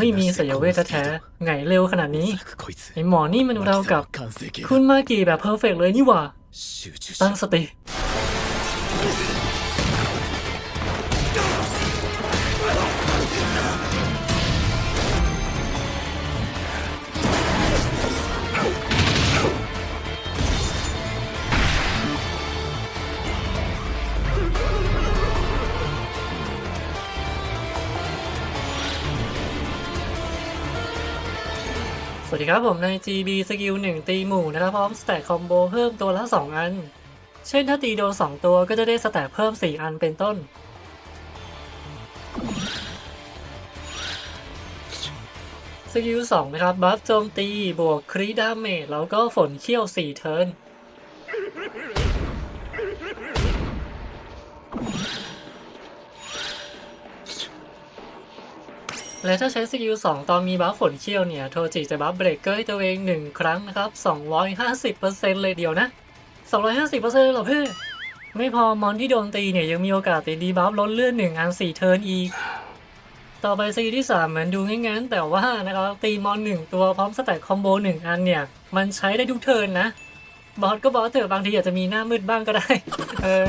ไม่มีสยเวทแท้ไงเร็วขนาดนี้ ไอหมอนี่มันเรากับ คุณมากี่แบบเพอร์เฟกเลยนี่หว่า ตั้งสติ วัสดีครับผมใน GB สกิล1ตีหมู่นะครับพร้อมสแต็กคอมโบเพิ่มตัวละ 2 อัน เช่นถ้าตีโดน 2 ตัวก็จะได้สแต็กเพิ่ม 4 อันเป็นต้น สกิล 2 นะครับ บัฟโจมตีบวกครีดาเมจแล้วก็ฝนเขี้ยว 4 เทิร์น และถ้าใช้สกิล2 ตอนมีบัฟฝนเขี้ยวเนี่ย โทจิจะบัฟเบรกเกอร์ให้ตัวเอง 1 ครั้งนะครับ 250%เลยเดียวนะ 250%เลยเหรอเพื่อไม่พอมอนที่โดนตีเนี่ย ยังมีโอกาสติดดีบัฟลดเลื่อด1อัน4เทิร์นอีก ต่อไปสกิลที่ 3 เหมือนดูง่ายๆแต่ว่านะครับ ตีมอน 1 ตัวพร้อมสแต็กคอมโบ 1 อันเนี่ย มันใช้ได้ทุกเทิร์นนะ บอสก็บอสเถอะบางทีอาจจะมีหน้ามืดบ้างก็ได้ เออ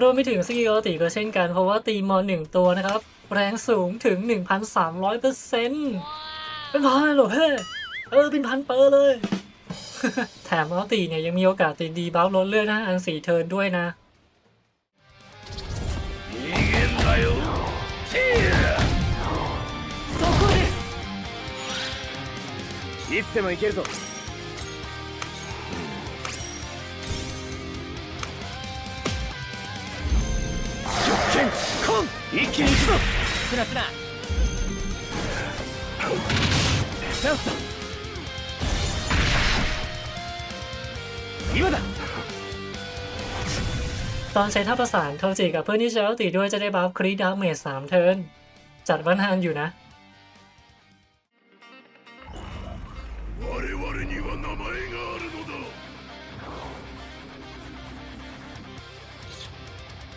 รวมไปถึงสกิลปกติก็เช่นกัน เพราะว่าตีมอนหนึ่งตัวนะครับ แรงสูงถึง 1,300เปอร์เซ็นต์เป็นพันเลยเหรอเพ่เออ เป็นพันเปอร์เลย แถมปกติเนี่ยยังมีโอกาสตีดีบัฟลดเลือดนะอันสี่เทิร์นด้วยนะ 逃げんなよいつでも行けるぞ 一気に行くぞつらつらチャンスだ今だ ตอนใช้ท่าประสานโทจิกับเพื่อนที่ใช้ปกติด้วยจะได้บัฟครีดาเมจสามเทิร์นจัดวันฮานอยู่นะ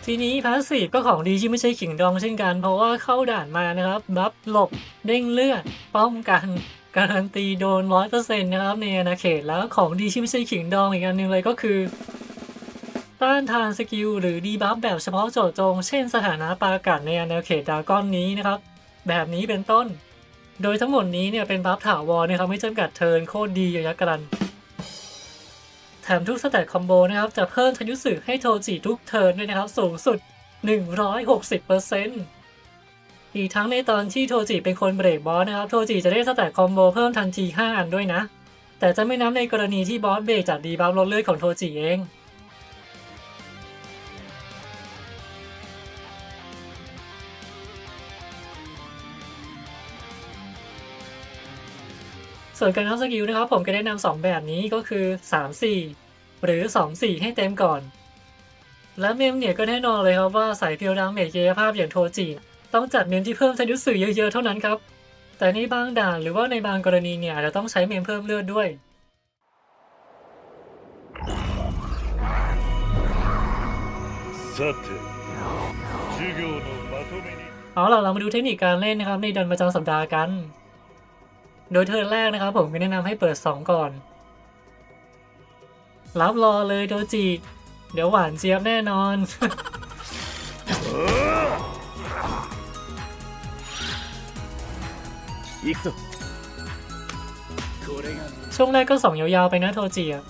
ทีนี้พาสซีฟก็ของดีที่ไม่ใช่ขิงดองเช่นกัน เพราะว่าเข้าด่านมานะครับ บัฟหลบ เด้งเลือด ป้องกันการันตีโดนร้อยเปอร์เซ็นต์นะครับในอาณาเขตแล้วของดีที่ไม่ใช่ขิงดองอีกอันหนึ่งเลยก็คือ ต้านทานสกิลหรือดีบัฟแบบเฉพาะเจาะจง เช่นสถานะปากัดในอาณาเขตดาก้อนนี้นะครับ แบบนี้เป็นต้น โดยทั้งหมดนี้เนี่ยเป็นบัฟถาวรนะครับไม่จำกัดเทิร์นโคตรดีอยู่ยักษ์กัน แถมทุกสแตทคอมโบนะครับจะเพิ่มทยุสึให้โทจิทุกเทิร์นด้วยนะครับ สูงสุด 160%อีกทั้งในตอนที่โทจิเป็นคนเบรกบอสนะครับ โทจิจะได้สแตทคอมโบเพิ่มทันที 5 อันด้วยนะ แต่จะไม่นับในกรณีที่บอสเบรกจากดีบัฟลดเลือดของโทจิเอง ส่วนการนับสกิลนะครับผมก็แนะนำสองแบบนี้ก็คือ 3 4 หรือ 2 4 ให้เต็มก่อน และเมมเนี่ยก็แน่นอนเลยครับว่าสายเพียวดังเมจเกยภาพอย่างโทจิต้องจัดเมมที่เพิ่มไซดุสื่อเยอะๆเท่านั้นครับ แต่ในบางด่านหรือว่าในบางกรณีเนี่ยอาจจะต้องใช้เมมเพิ่มเลือดด้วยเอาล่ะเรามาดูเทคนิคการเล่นนะครับในดันประจำสัปดาห์กัน โดยเทิร์นแรกนะครับผมก็แนะนำให้เปิด 2 ก่อน รับรอเลยโดจิ เดี๋ยวหวานเจี๊ยบแน่นอนอีกสุดช่วงแรกก็ส่องยาวๆไปนะโทจิอะ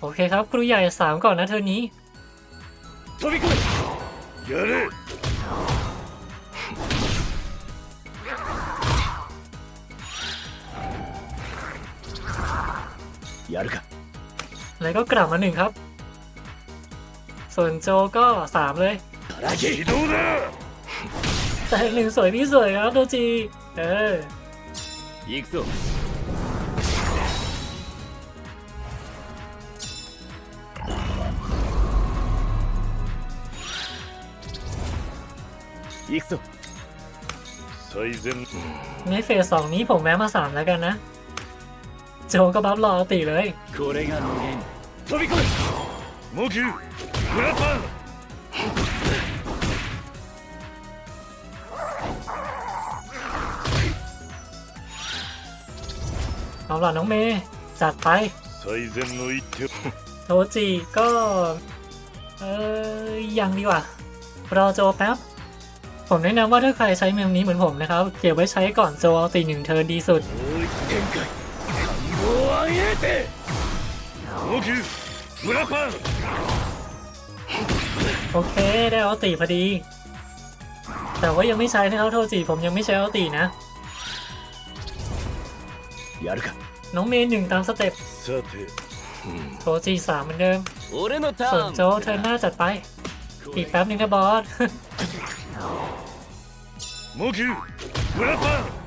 โอเคครับครูใหญ่สามก่อนนะเธอนี้ 飛び込めやれ やるか แล้วก็กลับมาหนึ่งครับ ส่วนโจก็ 3 เลย 荒木移動だ แต่หนึ่งสวยพี่สวยครับโทจิ เออ 行くぞ 行くぞ最善 ในเฟสสองนี้ผมแวะมา 3 แล้วกันนะ โจก็บัฟรออันติเลย これが無限飛び込め無給グラパン เอาล่ะน้องเมย์จัดไป 最善の一手 โทจิก็ เออยังดีกว่า รอโจแป๊บ ผมแนะนำว่าถ้าใครใช้เมมนี้เหมือนผมนะครับเก็บไว้ใช้ก่อนโจลตีหนึ่งเธอดีสุดโอเคได้เอาตีพอดี แต่ว่ายังไม่ใช้นะครับโทจีผมยังไม่ใช้เอาตีนะน้องเมย์หนึ่งตามสเต็ปโทจีสามเหมือนเดิมส่วนโจเธอหน้าจัดไป อีกแป๊บนึงนะบอส 無給グラパン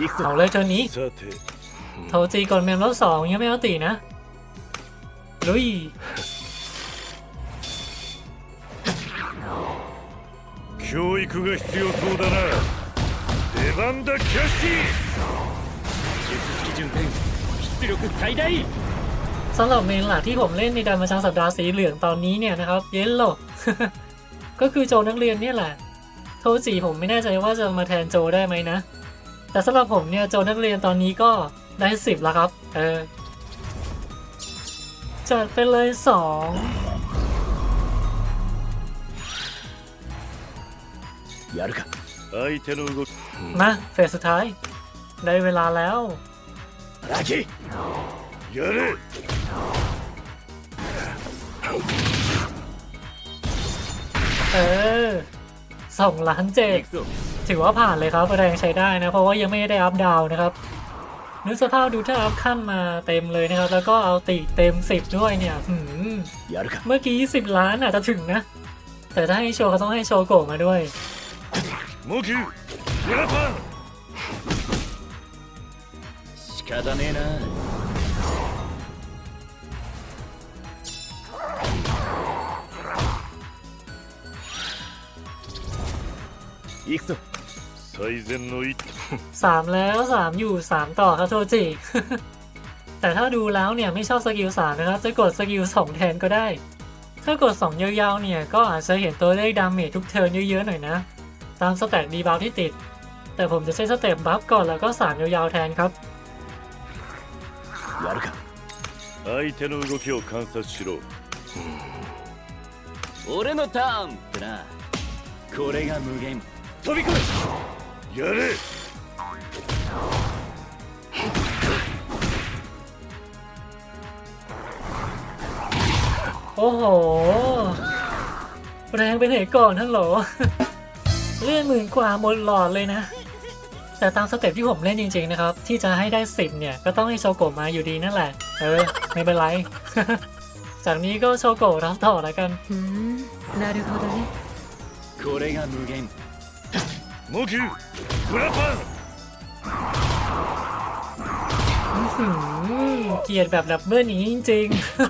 行く เอา ぞ เลยเทิร์นนี้ さて โทจิกดเมมรอบสองยังไม่เอาตีนะ ลุย 教育が必要そうだな出番だキャッシ術式順天 出力最大 สำหรับเมนหลักที่ผมเล่นในดันประจำสัปดาห์สีเหลืองตอนนี้เนี่ยนะครับ เยลโล ก็คือโจนักเรียนเนี่ยแหละ โทจิผมไม่แน่ใจว่าจะมาแทนโจได้ไหมนะ แต่สำหรับผมเนี่ยโจนักเรียนตอนนี้ก็ได้สิบแล้วครับ เออ จัดไปเลยสอง やるか相手の動き มาเฟสสุดท้าย ได้เวลาแล้ว ラキやれ เออสองล้านเจ็ด 行くぞ ถือว่าผ่านเลยครับแรงใช้ได้นะ เพราะว่ายังไม่ได้อัพดาวน์นะครับนึกสภาพดูถ้าอัพขั้นมาเต็มเลยนะครับ แล้วก็เอาติเต็ม 10 ด้วยเนี่ยหืม やるか เมื่อกี้ 10 ล้านอาจจะถึงนะ แต่ถ้าให้โชว์เขาต้องให้โชว์โกะมาด้วย 無給グラパン 仕方ねえな行くぞ最善の一手 3 แล้ว 3 อยู่ 3 ต่อครับโทจิ แต่ถ้าดูแล้วเนี่ยไม่ชอบสกิล3นะครับ จะกดสกิล2แทนก็ได้ ถ้ากด 2 ยาวๆเนี่ยก็อาจจะเห็นตัวเลขดาเมจทุกเทิร์นเยอะๆหน่อยนะ ตามสแตทดีบัฟที่ติด แต่ผมจะใช้สเต็ปบัฟก่อนแล้วก็ 3 ยาวๆแทนครับ やるか相手の動きを観察しろ俺のターンってなこれが無限飛び込めやれ โอ้โห แรงไปไหนก่อนทั้งโหล เลื่อนหมื่นกว่าหมดหลอดเลยนะ แต่ตามสเต็ปที่ผมเล่นจริงๆนะครับ ที่จะให้ได้ 10 เนี่ย ก็ต้องให้โชโกะมาอยู่ดีนั่นแหละ เออ ไม่เป็นไร จากนี้ก็โชโกะรับต่อแล้วกัน ふーんなるほどねこれが無限無給グラパン อื้อหือเกลียดแบบดับเบิลอย่างนี้จริง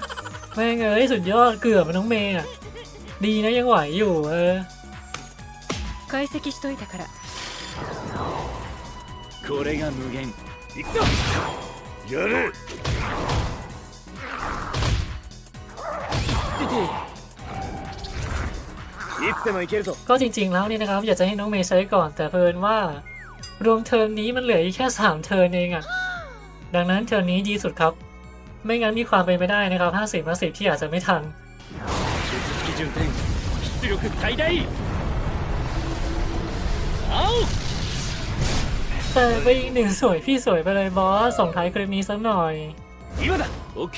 ๆ แม่งเอ้ยสุดยอดเกือบมันน้องเมย์อะดีนะยังไหวอยู่ เออ 解析しといたから これが無限行くぞやれいつでも行けるぞ ก็จริงๆ แล้วเนี่ยนะครับ อยากจะให้น้องเมย์ใช้ก่อน แต่เพลินว่ารวมเทอมนี้มันเหลืออีกแค่ 3 เทอมเองอะดังนั้นเทอมนี้ดีสุดครับ ไม่งั้นมีความเป็นไปได้นะครับ 50 50 ที่อาจจะไม่ทัน 術式順天出力最大青 เติไปอีกหนึ่งสวยพี่สวยไปเลยบอสส่งท้ายคลิปนี้สักหน่อยโอเค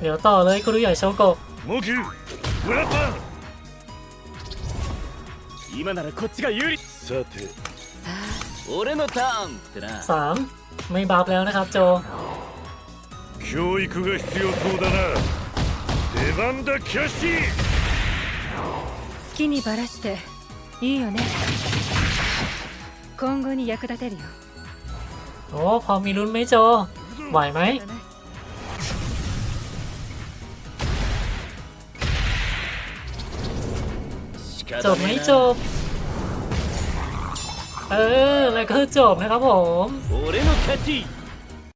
เดี๋ยวต่อเลยคุรุใหญ่โชโกมุกุブラパン今ならこっちが有利さて俺のターンってなไม่บัฟแล้วนะครับโจ教育が必要そうだな出番だキャッシーきにばらしていいよね今後に役立てるよโอ้พอมีลุ้นไหมโจไหวไหมจบไหมจบเออแล้วก็จบนะครับผม